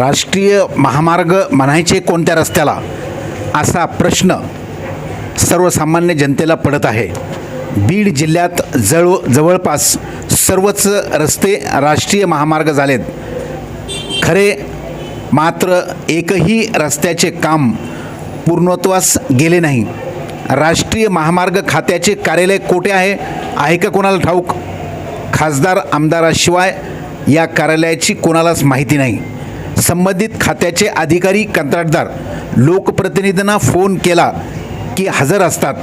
राष्ट्रीय महामार्ग म्हणायचे कोणत्या रस्त्याला? असा प्रश्न सर्वसामान्य जनतेला पडत आहे. बीड जिल्ह्यात जवळ जवळपास सर्वच रस्ते राष्ट्रीय महामार्ग झालेत. खरे मात्र एकही रस्त्याचे काम पूर्णत्वास गेले नाही. राष्ट्रीय महामार्ग खात्याचे कार्यालय कोठे आहे? आहे का कोणाला ठाऊक? खासदार आमदाराशिवाय या कार्यालयाची कोणालाच माहिती नाही. संबंधित खात्याचे अधिकारी कंत्राटदार लोकप्रतिनिधींना फोन केला की हजर असतात.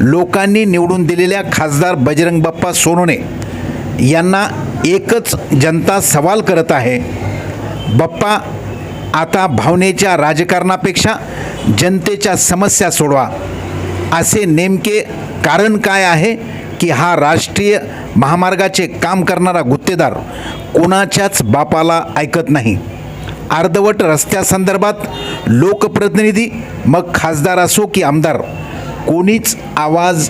लोकांनी निवडून दिलेल्या खासदार बजरंग बाप्पा सोनोने यांना एकच जनता सवाल करत आहे. बाप्पा आता भावनेच्या राजकारणापेक्षा जनतेच्या समस्या सोडवा. असे नेमके कारण काय आहे की हा राष्ट्रीय महामार्गाचे काम करणारा गुत्तेदार कोणाच्याच बापाला ऐकत नाही. अर्धवट रस्त्यासंदर्भात लोकप्रतिनिधी मग खासदार असो की आमदार कोणीच आवाज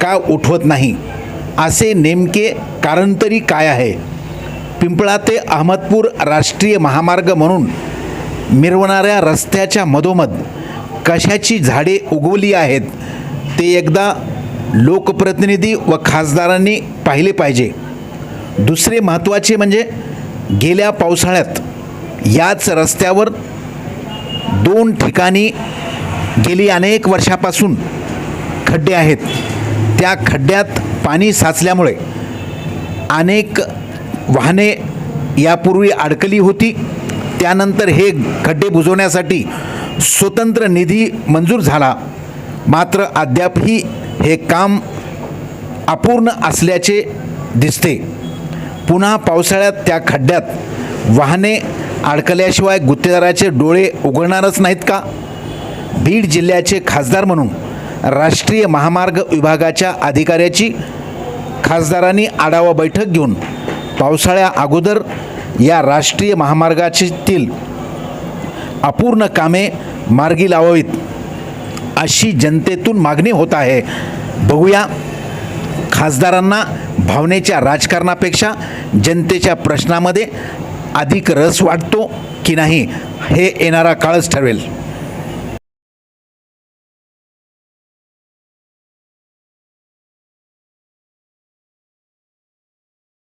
का उठवत नाही? असे नेमके कारण तरी काय आहे? पिंपळा ते अहमदपूर राष्ट्रीय महामार्ग म्हणून मिरवणाऱ्या रस्त्याच्या मधोमध कशाची झाडे उगवली आहेत ते एकदा लोकप्रतिनिधी व खासदारांनी पाहिले पाहिजे. दुसरे महत्त्वाचे म्हणजे गेल्या पावसाळ्यात याच रस्त्यावर दोन ठिकाणी गेली अनेक वर्षापासून खड्डे आहेत. त्या खड्ड्यात पाणी साचल्यामुळे अनेक वाहने यापूर्वी अडकली होती. त्यानंतर हे खड्डे बुजवण्यासाठी स्वतंत्र निधी मंजूर झाला. मात्र अद्यापही हे काम अपूर्ण असल्याचे दिसते. पुन्हा पावसाळ्यात त्या खड्ड्यात वाहने अडकल्याशिवाय गुत्तेदाराचे डोळे उघडणारच नाहीत का? बीड जिल्ह्याचे खासदार म्हणून राष्ट्रीय महामार्ग विभागाच्या अधिकाऱ्याची खासदारांनी आढावा बैठक घेऊन पावसाळ्या अगोदर या राष्ट्रीय महामार्गातील अपूर्ण कामे मार्गी लावावीत अशी जनतेतून मागणी होत आहे. बघूया खासदारांना भावनेच्या राजकारणापेक्षा जनतेच्या प्रश्नामध्ये अधिक रस वाटतो की नाही हे येणारा काळच ठरवेल